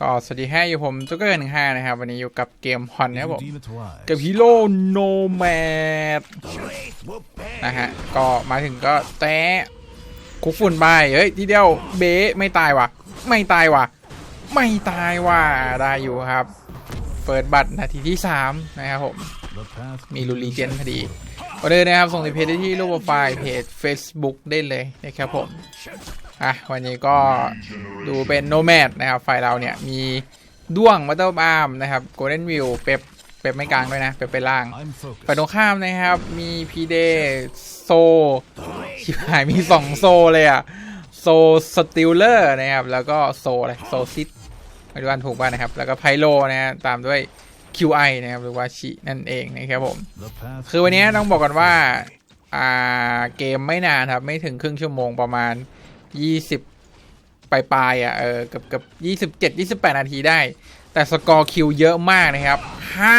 ก็สวัสดีให้อยู่ผมจุกเกอร์หนึ่งห้านะครับ วันนี้อยู่กับเกมฮอนนะครับผม Deem it wise. กับฮีโร่โนแมดนะฮะ ก็มาถึงก็แตะคุกฝุ่นไปเฮ้ย ทีเดียวเบะไม่ตายว่ะ ไม่ตายว่ะ ไม่ตายว่ะ ได้อยู่ครับ เปิดบัตรนาทีที่3นะครับผม The path มีลูรีเจนพอดีก็เลยนะครับ ส่งในเพจได้ที่รูปโปรไฟล์เพจ Facebook ได้เลยนะครับผม อะ วันนี้ก็ดูเป็นโนแมดนะครับ ไฟล์เราเนี่ย มีด้วงวัตเตอร์บาร์มนะครับโกลเด้นวิวเป๊ปเป๊ปไม่กลางด้วยนะ เป๊ปไปล่างฝ่ายตรงข้ามนะครับ มีพีเดโซชิบหายมีสองโซเลยอะโซสติลเลอร์นะครับ แล้วก็โซอะไรโซซิตไม่รู้อันถูกป่ะนะครับ แล้วก็ไพโลนะฮะตามด้วย QI นะครับหรือว่าชินั่นเองนะครับผม The path คือวันนี้ต้องบอกก่อนว่าอ่าเกมไม่นานครับ ไม่ถึงครึ่งชั่วโมงประมาณ 20 ปลายๆอะเออเกือบเกือบยี่สิบเจ็ดยี่สิบแปดนาทีได้ แต่สกอร์คิวเยอะมากนะครับ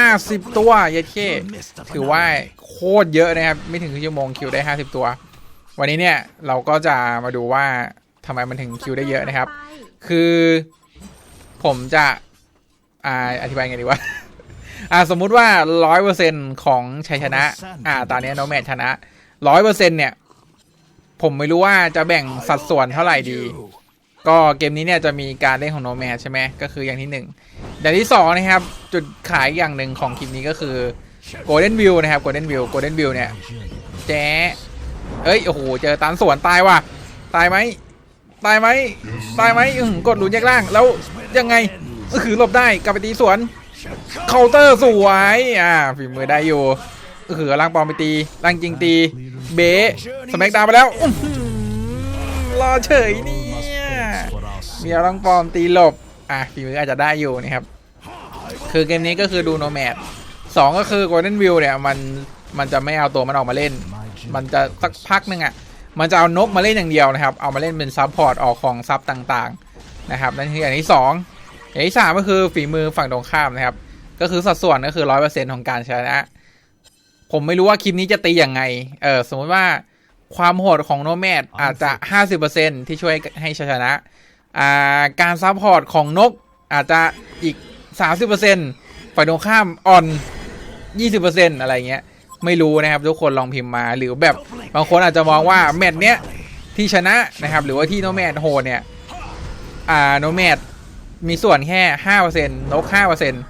50ตัวเยัดเช่ถือว่าโคตรเยอะนะครับ ไม่ถึงครึ่งชั่วโมงคิวได้50ตัว วันนี้เนี่ยเราก็จะมาดูว่าทำไมมันถึงคิวได้เยอะนะครับ คือผมจะอ่าอธิบายไงดีวะ อ่าสมมุติว่าร้อยเปอร์เซ็นของชัยชนะ อ่า ตอนนี้โนแมทชนะร้อยเปอร์เซ็นเนี่ย ผมไม่รู้ว่าจะแบ่งสัดส่วนเท่าไหร่ดี ก็เกมนี้เนี่ยจะมีการเล่นของโนแมทใช่ไหมก็คืออย่างที่หนึ่งอย่างที่สองนะครับ จุดขายอย่างหนึ่งของคลิปนี้ก็คือ Golden View นะครับ Golden View Golden View เนี่ยแจ๊เอ้ยโอ้โหเจอตันสวนตายว่ะตายไหมตายไหมตายไหมอืมกดหลุนแยกล่างแล้วยังไงก็คือหลบได้กลับไปตีสวน เคาน์เตอร์สวยอ่าฝีมือได้อยู่ก็คือล่างปอมไปตีล่างจริงตี เบะสแมกดาวไปแล้วอื้ออรอเฉยเนี่ยมีล่างปอมตีหลบอะฝีมืออาจจะได้อยู่นะครับ คือเกมนี้ก็คือดูโนแมดสองก็คือ Golden View เนี่ยมันมันจะไม่เอาตัวมันออกมาเล่น มันจะสักพักหนึ่งอะมันจะเอานกมาเล่นอย่างเดียวนะครับ เอามาเล่นเป็นซับพอร์ตออกของซับต่างๆนะครับ นั่นคืออย่างที่ส องอย่างที่สามก็คือฝีมือฝั่งตรงข้ามนะครับ ก็คือสัดส่วนก็คือร้อยเปอร์เซ็นของการชนะ ผมไม่รู้ว่าคลิปนี้จะตีอย่างไง เออสมมติว่าความโหดของโนแมดอาจจะห้าสิบเปอร์เซ็นที่ช่วยให้ชนะ อ่าการซับพอร์ตของนกอาจจะอีกสามสิบเปอร์เซ็นฝ่ายตรงข้ามอ่อนยี่สิบเปอร์เซ็นอะไรเงี้ย ไม่รู้นะครับ ทุกคนลองพิมพ์มาหรือแบบบางคนอาจจะมองว่าแมตช์เนี้ยที่ชนะนะครับ หรือว่าที่โนแมดโหดเนี่ย อ่าโนแมด มีส่วนแค่ห้าเปอร์เซ็นต์นกห้าเปอร์เซ็นต์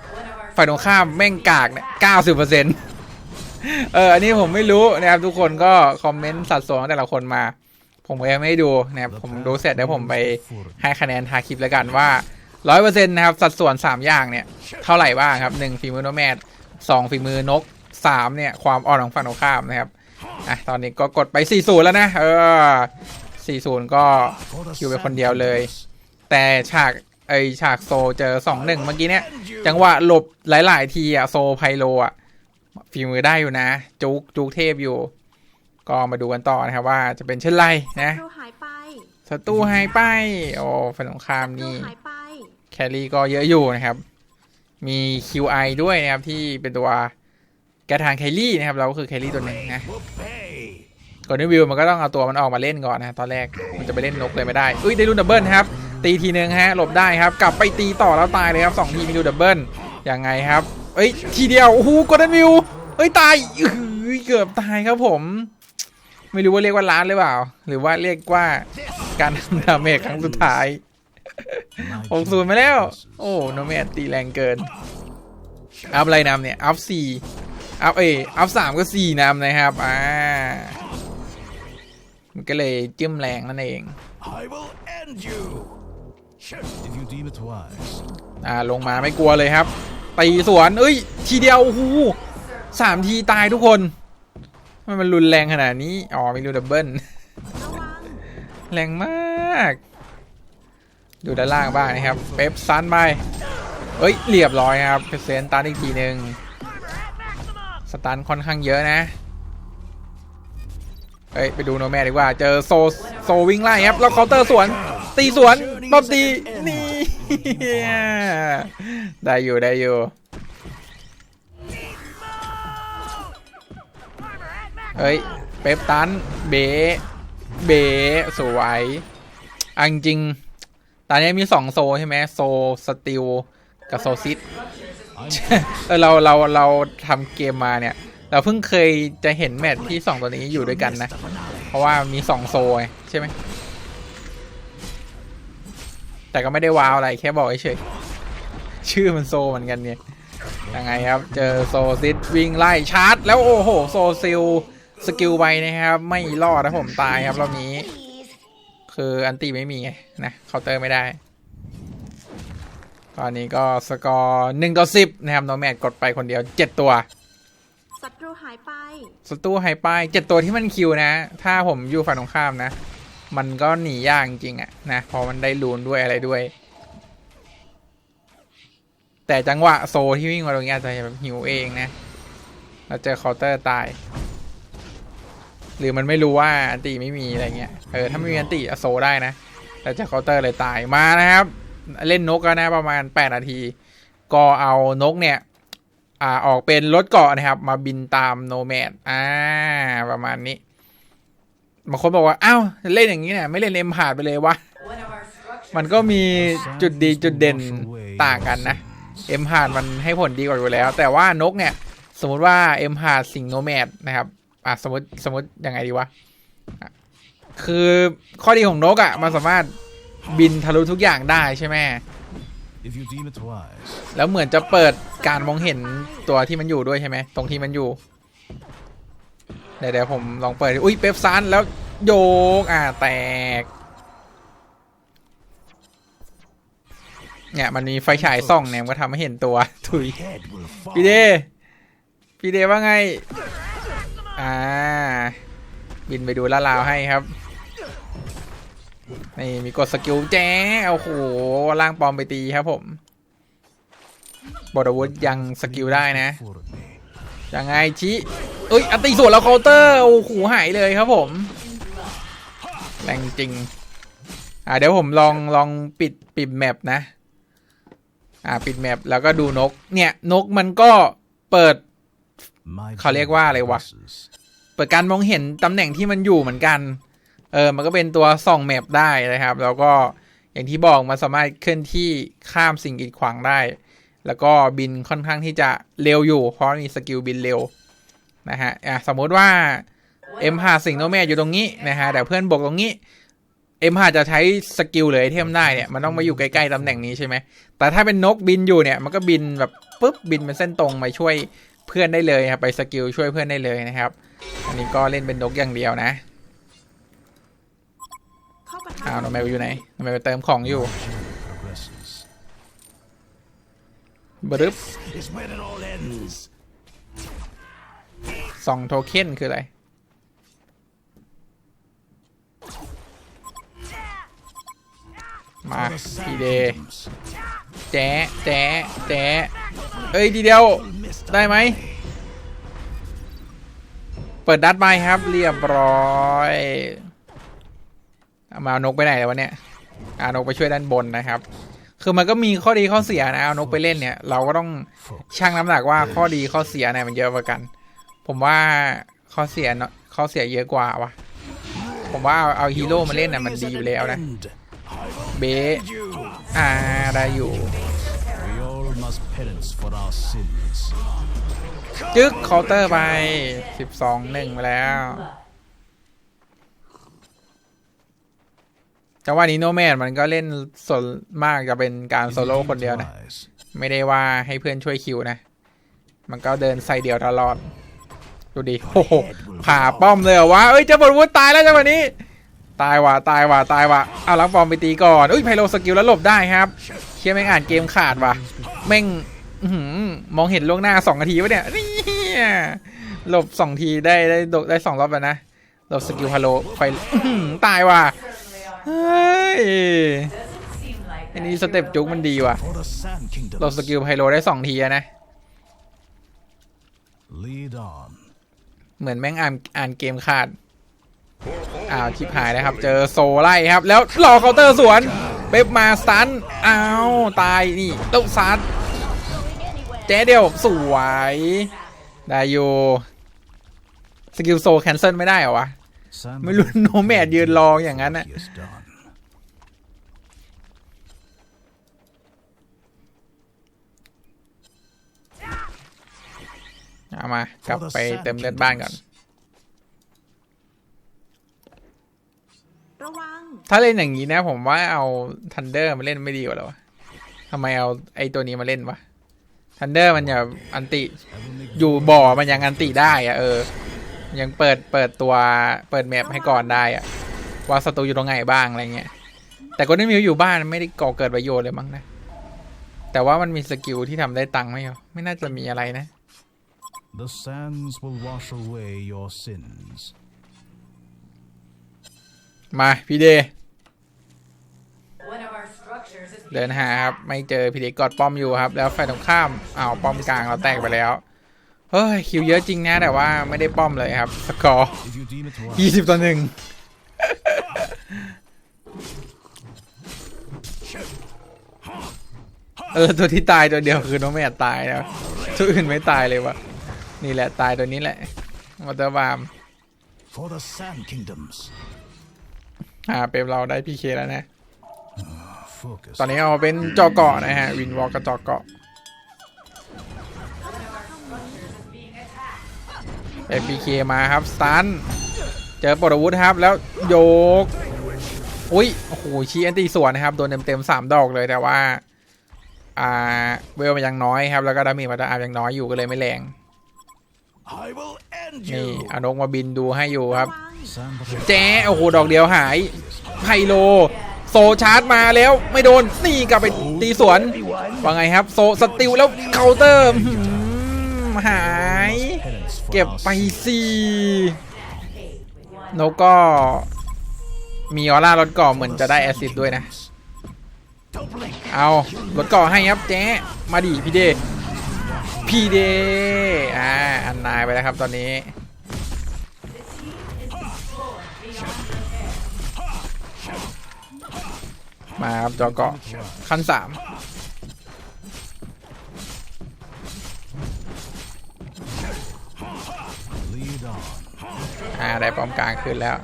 ฝ่ายตรงข้ามแม่งกากเนี่ยเก้าสิบเปอร์เซ็นต์เอออันนี้ผมไม่รู้นะครับทุกคนก็คอมเมนต์สัดส่วนของแต่ละคนมา ผมก็ยังไม่ดูนะครับผมดูเสร็จเดี๋ยวผมไปให้คะแนนทาคลิปแล้วกันว่าร้อยเปอร์เซ็นต์นะครับสัดส่วนสามอย่างเนี่ยเท่าไหร่บ้างครับหนึ่งฝีมือโนแมดสองฝีมือนกสามเนี่ยความอ่อนของฝั่งตรงข้ามนะครับอะตอนนี้ก็กดไป40แล้วนะเออ40ก็คิวไปคนเดียวเลย แต่ฉาก ไอฉากโซเจอ2-1เมื่อกี้เนี่ย จังหวะหลบหลาย ๆ ทีอะโซไพโลอะฝีมือได้อยู่นะ จุกจุกเทพอยู่ ก็มาดูกันต่อนะครับว่าจะเป็นเช่นไรนะศัตรูหายไปศัตรูหายไปโอ้ฝั่งตรงข้ามศัตรูนี่หายไปแครี่ก็เยอะอยู่นะครับ มี QI ด้วยนะครับที่เป็นตัวแกทางแครี่นะครับเราก็คือแครี่ตัวหนึ่งนะก่อนที่วิวมันก็ต้องเอาตัวมันออกมาเล่นก่อนนะตอนแรกมันจะไปเล่นนกเลยไม่ได้ อุ้ยได้รูนดับเบิลครับ ตีทีนึงฮะหลบได้ครับ กลับไปตีต่อแล้วตายเลยครับสองทีมีรูดับเบิลยังไงครับ เอ้ยทีเดียวโอ้โหกดดันวิวเอ้ยตายอื้อเกือบตายครับผม ไม่รู้ว่าเรียกว่าล้านหรือเปล่า หรือว่าเรียกว่าการทำดาเมจครั้งสุดท้าย My หกศูนย์มาแล้ว โอ้โนเมดตีแรงเกิน อัพอะไรนำเนี่ย อัพสี่อัพเออัพสามก็สี่นำนะครับ อ่า มันก็เลยจิ้มแรงนั่นเอง I will end you. อ่าลงมาไม่กลัวเลยครับตีสวน เอ้ย ทีเดียวโอ้โหสามทีตายทุกคนทำไมันมันรุนแรงขนาดนี้ อ๋อ มีรูดับเบิลแรงมาก ดูด้านล่างบ้างนะครับ เป๊ปซันไป เอ้ย เรียบร้อยครับเพเซนตันอีกทีหนึ่งสตันค่อนข้างเยอะนะเฮ้ย ไปดูโนแมดดีกว่า เจอโซ โซวิ่งไล่ครับ แล้วเคาน์เตอร์สวน ตีสวน ตบตีนี่ได้อยู่ได้อยู่เฮ้ย เป๊ปตัน เบ๋เบ๋สวยอังจริง ตอนนี้มีสองโซใช่ไหมโซสติลกับโซซิต I'm เออเราเราเราทำเกมมาเนี่ย เราเพิ่งเคยจะเห็นแมทที่สองตัวนี้อยู่ด้วยกันนะ เพราะว่ามีสองโซไงใช่ไหม แต่ก็ไม่ได้ว้าวอะไรแค่บอกเฉยๆชื่อมันโซเหมือนกันเนี่ยยังไงครับ เจอโซซิดวิ่งไล่ชาร์จ แล้วโอ้โห โซซิลสกิลไปนะครับ ไม่รอดนะผมตายครับรอบนี้ คืออันตีไม่มีไงนะเคาน์เตอร์ไม่ได้ ตอนนี้ก็สกอร์หนึ่งต่อสิบนะครับโนแมดกดไปคนเดียวเจ็ดตัวศัตรูหายไปสตูไฮไปเจ็ดตัวที่มันคิวนะ ถ้าผมอยู่ฝั่งตรงข้ามนะ มันก็หนียากจริงๆอะนะพอมันได้ลูนด้วยอะไรด้วย แต่จังหวะโซที่วิ่งมาตรงนี้อาจจะแบบหิวเองนะแล้วเจอเคาน์เตอร์ตาย หรือมันไม่รู้ว่าอันติไม่มีอะไรเงี้ยเออถ้าไม่มีอันติอโซได้นะแต่เจอเคาน์เตอร์เลยตายมานะครับ เล่นนกแล้วนะประมาณ8นาที ก็เอานกเนี่ยอ่าออกเป็นรถเกาะนะครับ มาบินตามโนแมดอ่าประมาณนี้ บางคนบอกว่าอ้าวเล่นอย่างนี้เนี่ยไม่เล่นเอ็มพาดไปเลยวะมันก็มีจุดดีจุดเด่นต่างกันนะเอ็มพาดมันให้ผลดีกว่าอยู่แล้ว แต่ว่านกเนี่ย สมมติว่าเอ็มพาดสิงโนแมดนะครับอะสมมติสมมติยังไงดีวะคือข้อดีของนกอะ่ะมันสามารถบินทะลุทุกอย่างได้ใช่ไหมแล้วเหมือนจะเปิดการมองเห็นตัวที่มันอยู่ด้วยใช่ไหมตรงที่มันอยู่ เดี๋ยวเดี๋ยวผมลองเปิด อุ้ยเป๊ปซันแล้วโยกอ่าแตก เนี่ยมันมีไฟฉายส่องเนี่ยก็ทำให้เห็นตัวถุยพี่เดพี่เดว่าไง อ่า บินไปดูลาลาวให้ครับ นี่มีกดสกิลแจ้โอ้โหล่างปอมไปตีครับผมบอดอวุธยังสกิลได้นะ ยังไงชิเอ้ยอัตีส่วนแล้วเคาน์เตอร์โอ้โหหายเลยครับผมแรงจริง อ่าเดี๋ยวผมลองลองปิดปิดแมปนะ อ่าปิดแมปแล้วก็ดูนก เนี่ยนกมันก็เปิดเขาเรียกว่าอะไรวะ เปิดการมองเห็นตำแหน่งที่มันอยู่เหมือนกัน เออ มันก็เป็นตัวส่องแมปได้นะครับ แล้วก็อย่างที่บอกมันสามารถเคลื่อนที่ข้ามสิ่งกีดขวางได้ แล้วก็บินค่อนข้างที่จะเร็วอยู่ เพราะมีสกิลบินเร็วนะฮะอะสมมติว่าเอ็มหาสิงโนแมอยู่ตรงนี้นะฮะแต่เพื่อนบอกตรงนี้เอ็มหาจะใช้สกิลหรือไอเทมได้เนี่ยมันต้องมาอยู่ใกล้ๆตำแหน่งนี้ใช่ไหมแต่ถ้าเป็นนกบินอยู่เนี่ยมันก็บินแบบปุ๊บบินเป็นเส้นตรงมาช่วยเพื่อนได้เลยครับไปสกิลช่วยเพื่อนได้เลยนะครับ อันนี้ก็เล่นเป็นนกอย่างเดียวนะเอ้าวน้องแมวอยู่ไหนน้องแมวไปเติมของอยู่ บรึบ Is where it all ends. สองโทเค็นคืออะไร มา The ที Sand เด Kingdoms แจ๊ะแจ๊ะแจ๊ะเอ้ยทีเดียว will miss the ได้ไหม เปิดดัดไปครับ เรียบร้อยเอามาเอานกไปไหนแล้ววะเนี่ยเอานกไปช่วยด้านบนนะครับ คือมันก็มีข้อดีข้อเสียนะเอานกไปเล่นเนี่ย เราก็ต้อง Focus. ชั่งน้ำหนักว่าข้อดีข้อเสียไหนมันเยอะกว่ากัน ผมว่าข้อเสียเนอะข้อเสียเยอะกว่าวะผมว่าเอาเอาฮีโร่มาเล่นน่ะมันดีอยู่แล้วนะ End. I will เบะ end you. อ่าได้อยู่ We all must penance for our sins. จึ๊กเคาน์เตอร์ไปสิบสองหนึ่งไปแล้ว จังหวะนี้โนแมนมันก็เล่นส่วนมากจะเป็นการ If โซ you โล่ deem คน it เดียวนะ wise. ไม่ได้ว่าให้เพื่อนช่วยคิวนะ มันก็เดินใส่เดียวตลอด ดูดิโอ้โหผ่าป้อมเลยเหรอวะเอ้ยเจะบอลวุฒตายแล้วจังหวะนี้ ตายว่ะตายว่ะตายว่ะเอาลังปอมไปตีก่อนอุ้ยไพโลสกิลแล้วหลบได้ครับเคียแม่งอ่านเกมขาดว่ะแม่งอื้อหือมองเห็นล่วงหน้าสองนาทีวะเนี่ยนี่หลบสองทีได้ได้ได้สองรอบแล้วนะหลบสกิลพาโลไปอื้อหือตายว่ะ เฮ้ยอันนี้สเต็ปจุกมันดีว่ะ For the Sand หลบ Kingdoms. สกิลไพโลได้สองทีอะนะ Lead on. เหมือนแม่งอ่านอ่านเกมขาด อ้าวชิบหายนะครับ เจอโซไล่ครับ แล้วรอเคาน์เตอร์สวนเป๊ปมาสตันอ้าวตายนี่ตุ๊กซัดแจ๊เดียวสวยได้อยู่สกิลโซแคนเซิลไม่ได้เหรอวะ Sam ไม่รู้โนแมดยืนรออย่างนั้นนะเอามากลับไปเต็มเลือดบ้านก่อน ถ้าเล่นอย่างนี้นะ ผมว่าเอาทันเดอร์มาเล่นไม่ดีกว่าหรอทำไมเอาไอตัวนี้มาเล่นวะทันเดอร์มันอย่าอันติ อยู่บ่อมันยังอันติได้อะเออ ยังเปิดเปิดตัวเปิดแมปให้ก่อนได้อะว่าศัตรูอยู่ตรงไหนบ้างอะไรเงี้ยแต่ก็ได้มิวอยู่บ้านไม่ได้ก่อเกิดประโยชน์เลยมั้งนะแต่ว่ามันมีสกิลที่ทำได้ตังค์ไหมเหรอไม่น่าจะมีอะไรนะ The sands will wash away your sins. มาพี่เด One of our structures is เดินหาครับไม่เจอพี่เดกอดป้อมอยู่ครับ แล้วไฟตรงข้ามอ้าวป้อมกลางเราแตกไปแล้ว เฮ้ยคิวเยอะจริงนะแต่ว่าไม่ได้ป้อมเลยครับ สกอร์ If you deem it ยี่ right, สิบต่อหนึ่งเออตัวที่ตายตัวเดียวคือน้องแม่ตายแล้วตัวอื่นไม่ตายเลยวะนี่แหละตายตัวนี้แหละมอเตอร์บาร์ม For the Sand Kingdoms. อ่าเป็นเราได้พีเคแล้วนะ focus. ตอนนี้เอาเป็นจอเกาะนะฮะ วินวอลกับจอเกาะ เป็นพีเคมาครับสตันเจอปรวุธครับแล้วโยก อุ้ยโอ้โหชี้แอนตี้สวนนะครับโดนเต็มๆสามดอกเลยแต่ว่า อ่าเวลมันยังน้อยครับ แล้วก็ดาเมจมันจะอายังน้อยอยู่ก็เลยไม่แรง I will end นี่ you. เอานกมาบินดูให้อยู่ครับระวัง Sand แจ๊ะโอ้โหดอกเดียวหายไพโล โซชาร์จมาแล้วไม่โดนนี่กลับไปตีสวนว่าไงครับ โซสติลแล้วเคาน์เตอร์อื้อหือหาย penance for เก็บไป sins. สินกก็ มีออร่ารถก่อเหมือนจะได้แอซิดด้วยนะ เอารถก่อให้ครับแจ๊ะมาดิพี่เดพี่เดอ่าอันนายไปแล้วครับตอนนี้มาครับจอเกาะขั้นสาม อ่าได้ป้อมกลางขึ้นแล้ว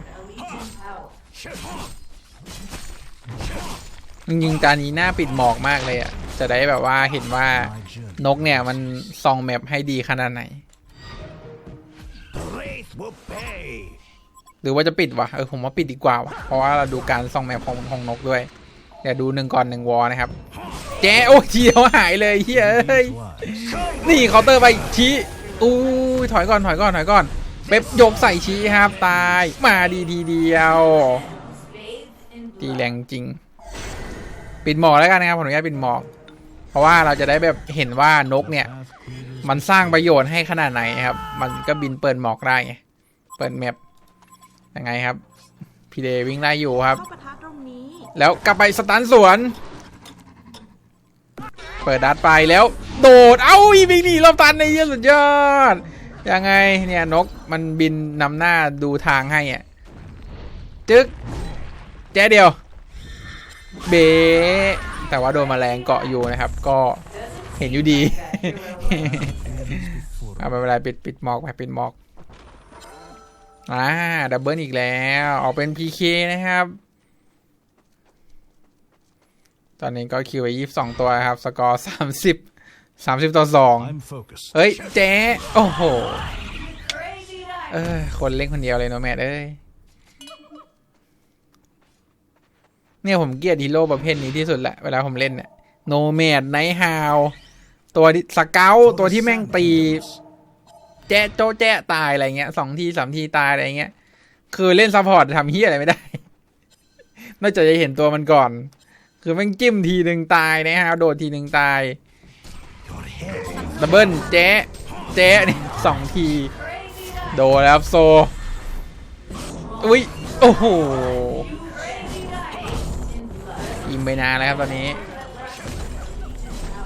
จริงตานี้หน้าปิดหมอกมากเลยอะ จะได้แบบว่าเห็นว่านกเนี่ยมันส่องแมปให้ดีขนาดไหน หรือว่าจะปิดวะเออผมว่าปิดดีกว่าวะเพราะว่าเราดูการส่องแมปของของนกด้วย เดี๋ยวดูหนึ่งก่อนหนึ่งวอนะครับ แจ๊โอ้ทีเดียวหายเลยเฮ้ย นี่เคาน์เตอร์ไปชี้อู้ถอยก่อนถอยก่อนถอยก่อน เป๊ปยกใส่ชี้ครับตายมาดีทีเดียวตีแรงจริง ปิดหมอกแล้วกันนะครับผมอนุญาตปิดหมอก เพราะว่าเราจะได้แบบเห็นว่านกเนี่ย มันสร้างประโยชน์ให้ขนาดไหนครับ มันก็บินเปิดหมอกได้ไงเปิดแมปยังไงครับ พี่เดวิ่งได้อยู่ครับ แล้วกลับไปสตันสวน เปิดดัดไปแล้ว โดดเอ้าอีบิงนี่รอบตันในเยี่ยสุดยอด ยังไงเนี่ยนกมันบินนำหน้าดูทางให้อะจึ๊กแจ๊เดียว เบแต่ว่าโดนแมลงเกาะอยู่นะครับ ก็เห็นอยู่ดีเอาไปเวลาปิดปิดหมอกไปปิดหมอกอ่าดับเบิลอีกแล้วออกเป็น PK นะครับ ตอนนี้ก็คิวไปยี่สิบสองตัวนะครับ สกอร์สามสิบ สามสิบต่อสอง I'm focused. เฮ้ยเจ๊โอ้โหเออคนเล่นคนเดียวเลยโนแมดเอ้ยเนี่ยผมเกลียดฮีโร่ประเภทนี้ที่สุดแหละเวลาผมเล่นเนี่ยโนแมดไนฮาวตัวที่สเกลตัวที่แม่งตี แจ๊ะโจ๊ะแจ๊ะตายอะไรเงี้ยสองทีสามทีตายอะไรเงี้ย คือเล่นซัพพอร์ตทำเฮียอะไรไม่ได้นอกจากจะเห็นตัวมันก่อน คือแม่งจิ้มทีหนึ่งตายนะฮะโดดทีหนึ่งตาย Your head ดับเบิลแจ๊ะแจ๊ะนี่สองที โดนแล้วครับโซ อุ้ย โอ้โหยิงไปนานแล้วครับตอนนี้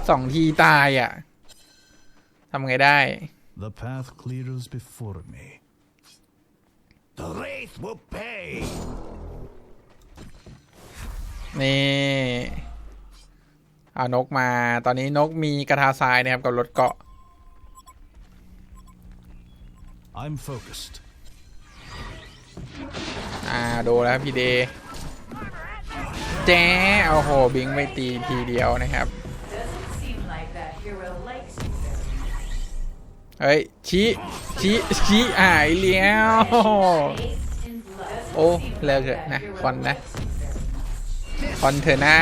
สองทีตายอะทำไงได้ The path clears before me. The Wraith will pay. นี่ เอานกมา ตอนนี้นกมีกระทาทรายนะครับกับรถเกาะ I'm focused. อ่าดูแล้วพี่เดแจ๊ะเอาโหบิงไปตีทีเดียวนะครับ Doesn't seem like that hero likes you very เฮ้ยชี้ชี้ชี้อ่ายเลี้ยวโอ้เลิกเถอะนะคอนนะคอนเถอะนะ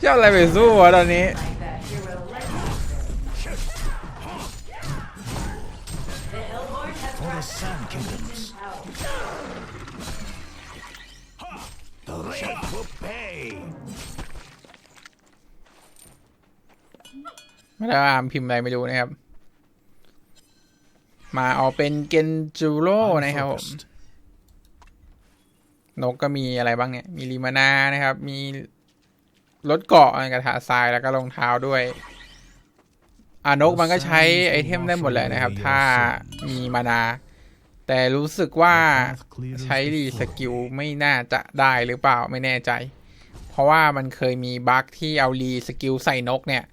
เจ้าอะไรไปสู้วะตอนนี้ For the Sand Kingdoms. The Wraith will pay. ไม่ได้ว่าพิมพ์อะไรไม่รู้นะครับ มาเอาเป็นเกนจูโร่นะครับผม Unfocused. นกก็มีอะไรบ้างเนี่ย มีลีมานานะครับ มี รถเกาะกระถาทรายแล้วก็รองเท้าด้วยอ่านกมันก็ใช้ไอเทมได้หมดเลยนะครับ ถ้ามีมานา แต่รู้สึกว่าใช้รีสกิลไม่น่าจะได้หรือเปล่าไม่แน่ใจ เพราะว่ามันเคยมีบั๊กที่เอารีสกิลใส่นกเนี่ย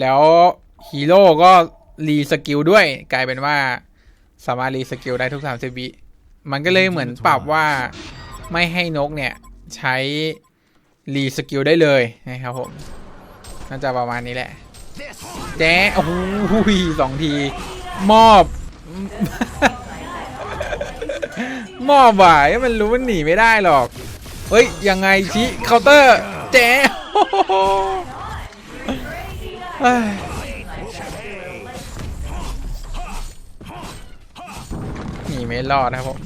แล้วฮีโร่ก็รีสกิลด้วย กลายเป็นว่าสามารถรีสกิลได้ทุก 30วิมันก็เลยเหมือนปรับว่าไม่ให้นกเนี่ย ใช้ รีสกิลได้เลยนะครับผม น่าจะประมาณนี้แหละ แจ๊ะโอ้โหสองที มอบ มอบว่ะมันรู้มันหนีไม่ได้หรอก เฮ้ย ยังไงชิเคาน์เตอร์ แจ๊ะโอ้โหเฮ้ยหนีไม่รอดนะครับผม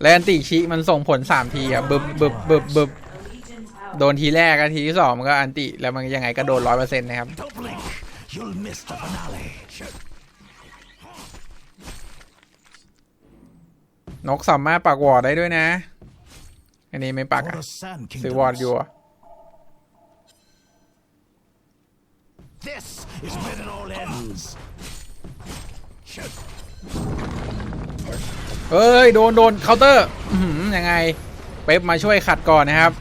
แลนติชิมันส่งผลสามทีอะบึบบึบบึบบึบ โดนทีแรกอะทีที่สองมันก็อันติแล้วมันยังไงก็โดนร้อยเปอร์เซ็นต์นะครับ don't blink. You'll miss the finale. นกสามารถปักวอร์ดได้ด้วยนะ อันนี้ไม่ปัก For อะ the Sand ซื้อวอร์ดอยู่ Kingdoms. อะ This is where it all ends. เอ้ย โดน โดนเคาน์เตอร์อื้อหือยังไง เป๊ปมาช่วยขัดก่อนนะครับ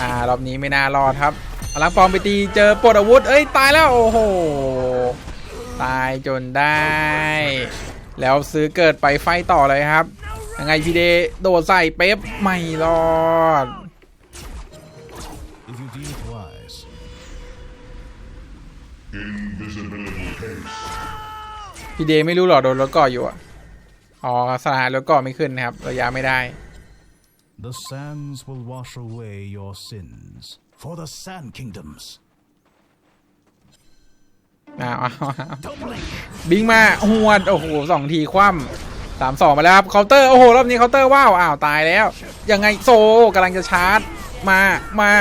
อ่ารอบนี้ไม่น่ารอดครับอลังปอมไปตีเจอปลดอาวุธ เอ้ย ตายแล้วโอ้โห ตายจนได้ แล้วซื้อเกิดไปไฟต่อเลยครับ ยังไงพีเดโดดใส่เป๊ปไม่รอดพี่เดไม่รู้หรอโดนรถก่ออยู่อะอ๋อสถานรถก่อไม่ขึ้นนะครับระยะไม่ได้ The sands will wash away your sins. For the Sand Kingdoms. อ้าวอ้าวอ้าว Don't blink. บิงมาหวด โอ้โหสองทีคว่ำสามสองมาแล้วครับเคาน์เตอร์ โอ้โห รอบนี้เคาน์เตอร์ว้าว อ้าว ตายแล้ว ยังไงโซกำลังจะชาร์จ มา มา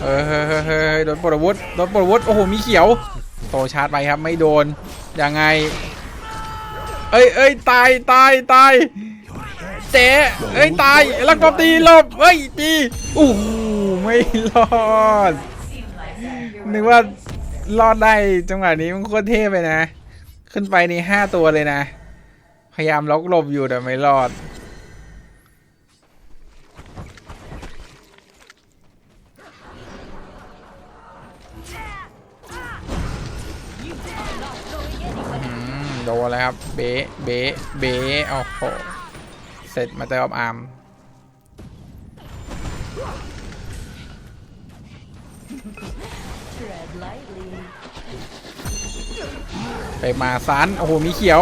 เออเฮ้ยเฮ้ยเฮ้ยโดนปลดอาวุธโดนปลดอาวุธโอ้โห มีเขียว โตชาร์จไปครับ ไม่โดน ยังไง เอ้ยเอ้ยตาย ตาย ตาย เจ๊เอ้ยตายแล้วก็ตีหลบเอ้ยตีโอ้โหไม่รอด นึกว่ารอดได้จังหวะนี้มันโคตรเท่ไปนะ ขึ้นไปในห้าตัวเลยนะ พยายามล็อกหลบอยู่แต่ไม่รอดอืมโดนแล้วครับ เบะเบะเบะโอ้โห เสร็จมาเตอร์ออฟอาร์มไปมาซันโอ้โห มีเขียว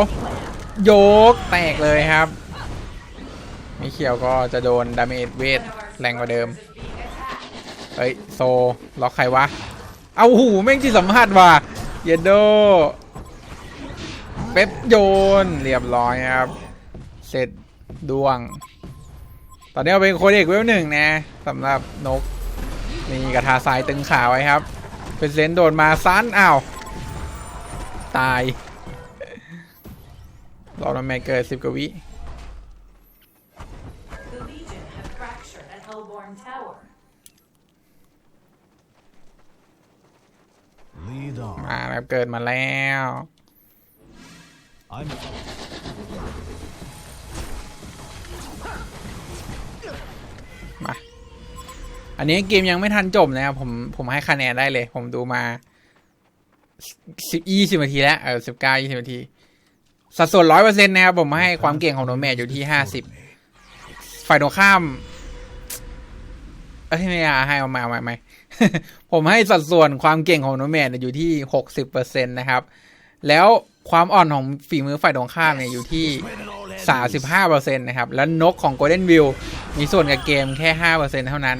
โยกแตกเลยครับ มีเขียวก็จะโดนดาเมจเวทแรงกว่าเดิม เฮ้ย โซ ล็อกใครวะ เอาหูแม่งที่สัมผัสว่ะเยนโด เป๊ปโยน เรียบร้อยครับ เสร็จ ดวง ตอนนี้เอาเป็นโคเด็กเวลหนึ่งนะสำหรับนกนี่กระทาสายตึงขาไว้ครับ เป็นเซนโดนมาซันอ้าว ตายรอนแม่เกิดสิบกวิมาแล้วเกิดมาแล้ว อันนี้เกมยังไม่ทันจบนะครับผมผมให้คะแนนได้เลย ผมดูมาสิบยี่สิบนาทีแล้วเออสิบเก้ายี่สิบนาที สัดส่วนร้อยเปอร์เซ็นต์นะครับผมให้ความเก่งของโนแมดอยู่ที่ห้าสิบฝ่ายตรงข้ามเอ้ยไม่เอาให้เอามาเอามาเอามาผมให้สัดส่วนความเก่งของโนแมนอยู่ที่หกสิบเปอร์เซ็นต์นะครับ แล้วความอ่อนของฝีมือฝ่ายตรงข้ามเนี่ยอยู่ที่สามสิบห้าเปอร์เซ็นต์นะครับ แล้วนกของ Golden View มีส่วนกับเกมแค่ห้าเปอร์เซ็นต์เท่านั้น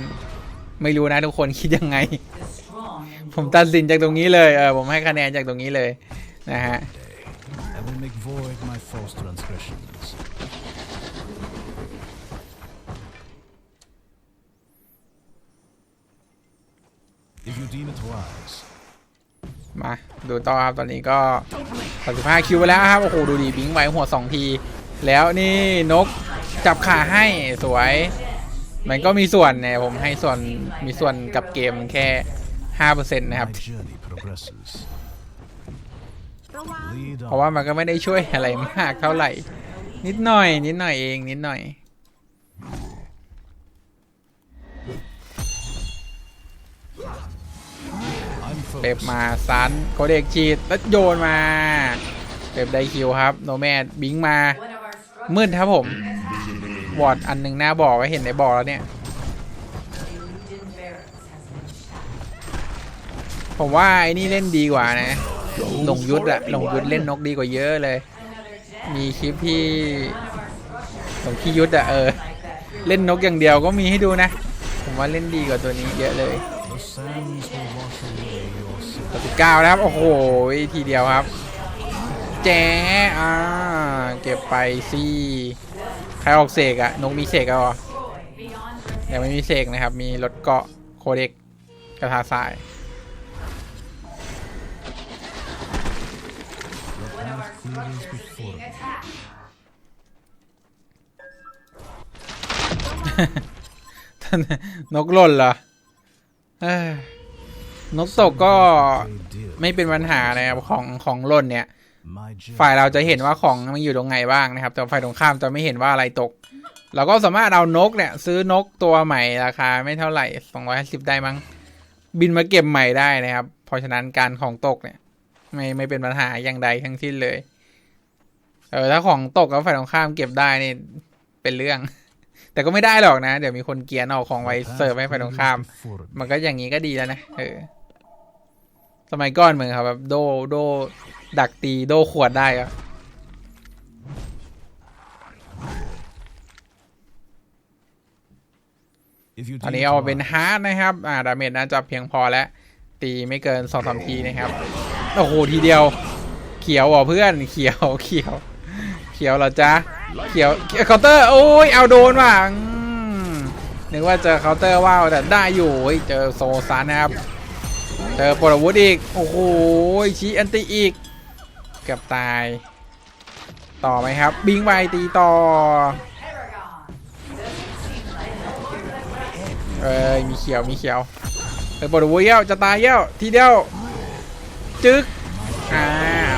ไม่รู้นะทุกคนคิดยังไง Strong and ผมตัดสินจากตรงนี้เลยเออผมให้คะแนนจากตรงนี้เลยนะฮะ I will make void my false transgressions. If you deem it wise, มาดูต่อครับตอนนี้ก็35คิวไปแล้วครับ โอ้โห ดูดีบิงไว้หัวสองที แล้วนี่นกจับขาให้สวย มันก็มีส่วนเนี่ยผมให้ส่วนมีส่วนกับเกมแค่5%นะครับ my journey progresses. ระวัง Lead เพราะว่ามันก็ไม่ได้ช่วยอะไรมากเท่าไหร่ นิดหน่อย นิดหน่อยเอง นิดหน่อยเป๊ป focused. มาซันโคเด็กฉีดแล้วโยนมาเป๊ปได้คิวครับ โนแมดบิงมา มืดครับผม วอร์ดอันหนึ่งหน้าบอกไว้เห็นในบอกแล้วเนี่ย ผมว่าไอ้นี่เล่นดีกว่านะหลงยุทธอะหลงยุทธเล่นนกดีกว่าเยอะเลย มีคลิปที่หลงพี่ยุทธอะเออ เล่นนกอย่างเดียวก็มีให้ดูนะ ผมว่าเล่นดีกว่าตัวนี้เยอะเลยตัวสิบเก้านะครับ โอ้โห ทีเดียวครับ แจ๊อ่าเก็บไปสิใค รออกเสกอะนกมีเสกอะเอ Beyond ยังไม่มีเสกนะครับ มีรถเกาะโคเด็กกระทาทรายนกหล่นเหรอนกตกก็ไม่เป็นปัญหานะครับของของหล่นเนี่ย ฝ่ายเราจะเห็นว่าของมันอยู่ตรงไหนบ้างนะครับ แต่ฝ่ายตรงข้ามจะไม่เห็นว่าอะไรตก เราก็สามารถเอานกเนี่ย ซื้อนกตัวใหม่ราคาไม่เท่าไหร่250ได้มั้ง บินมาเก็บใหม่ได้นะครับ เพราะฉะนั้นการของตกเนี่ย ไม่ไม่เป็นปัญหาอย่างใดทั้งสิ้นเลย เออถ้าของตกแล้วฝ่ายตรงข้ามเก็บได้นี่เป็นเรื่อง แต่ก็ไม่ได้หรอกนะ เดี๋ยวมีคนเกลียนเอาของไว้เสิร์ฟให้ฝ่ายตรงข้าม มันก็อย่างนี้ก็ดีแล้วนะเออ สมัยก่อนเหมือนครับแบบโดโดดักตีโดขวดได้อะ If you ตอน deem นี้ it เอาเป็น wise, ฮาร์ดนะครับ อ่า ดาเมจน่าจะเพียงพอแล้ว ตีไม่เกินสองสามทีนะครับ โอ้โห ทีเดียว เขียวเหรอเพื่อน เขียว เขียว เขียวเหรอจ๊ะ เขียวเคาน์เตอร์ โอ้ย เอาโดนว่ะอืมนึกว่าเจอเคาน์เตอร์ว่าวแต่ได้อยู่เฮ้ยเจอโซซานนะครับ เจอปรวุธอีก โอ้โหชี้อันติอีก เกือบตาย ต่อไหมครับ บิงไปตีต่อ เอ้ย มีเขียว มีเขียวเอ้ยปรวุธเย้าจะตายเย้าทีเดียว จึ๊ก อ้า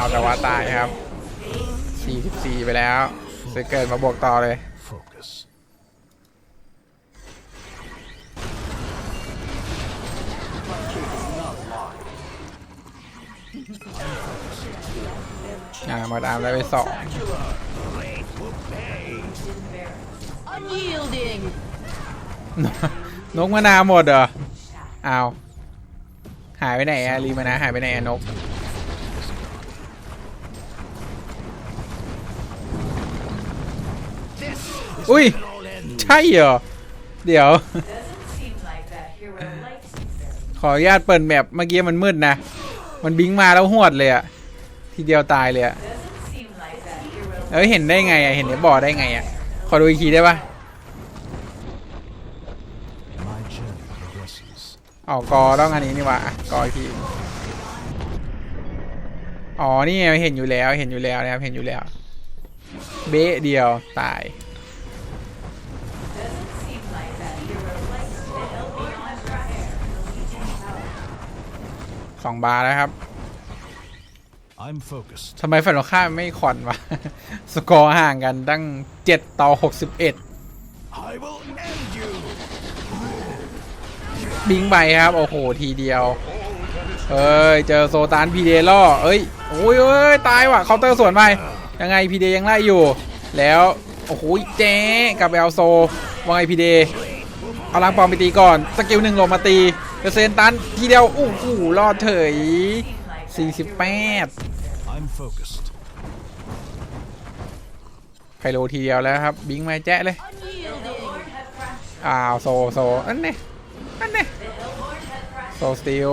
ว แต่ว่าตายครับ 44 ไปแล้วเซเกิดมาบวกต่อเลย อ่ามาดามได้ไปสอง Unyielding. นกนกมานาวหมดเหรออ้าวหายไปไหนอะรีมานะหายไปไหนอะนก อุ้ย ใช่เหรอ เดี๋ยว Doesn't seem like that hero likes you very ขออนุญาตเปิดแมปเมื่อกี้มันมืดนะ มันบิงมาแล้วหวดเลยอะทีเดียวตายเลยอะเอ้ยเห็นได้ไงอะเห็นในบ่อได้ไงอะขอดูอีกทีได้ปะอ๋อกอต้องอันนี้นี่วะกออีกทีอ๋อนี่ไงเห็นอยู่แล้วเห็นอยู่แล้วนะครับเห็นอยู่แล้ว เบะเดียวตาย สองบาร์แล้วครับ I'm focused. ทำไมฝันตรงข้ามไม่คอนวะ สกอร์ห่างกันตั้ง 7 ต่อ 61 I will end you. บิงไปครับ โอ้โห ทีเดียว เอ้ย เจอโซตานพีเดล่อเอ้ย โอ้ยเอ้ย ตายว่ะเคาน์เตอร์สวนไป ยังไงพีเดยังไล่อยู่ แล้ว โอ้โห เจ๊กับเอลโซว่าไงพีเดเอาล้างปลอมไปตีก่อน สกิลหนึ่งลงมาตี เดยวเซนตันทีเดียวโอ้โหรอดเฉย48 I'm focused. ไคโลทีเดียวแล้วครับ บิงมาแจ๊ะเลย อ้าวโซโซอันนี้อันนี้โซสติล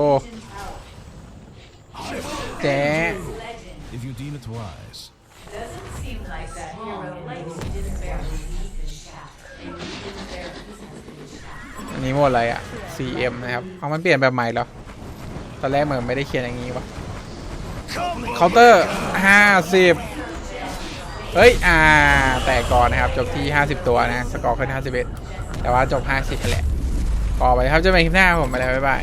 แจ๊ะ อันนี้หมดอะไรอะ CM นะครับ เอามันเปลี่ยนแบบใหม่แล้ว ตอนแรกเหมือนไม่ได้เขียนอย่างนี้วะเคาน์เตอร์ 50 เฮ้ย อ่า แต่ก่อนนะครับ จบที่ 50 ตัวนะ สกอร์ขึ้น 51 แต่ว่าจบ 50แหละก่อไปครับจะเป็นคลิปหน้าผมไปแล้ว บ๊ายบาย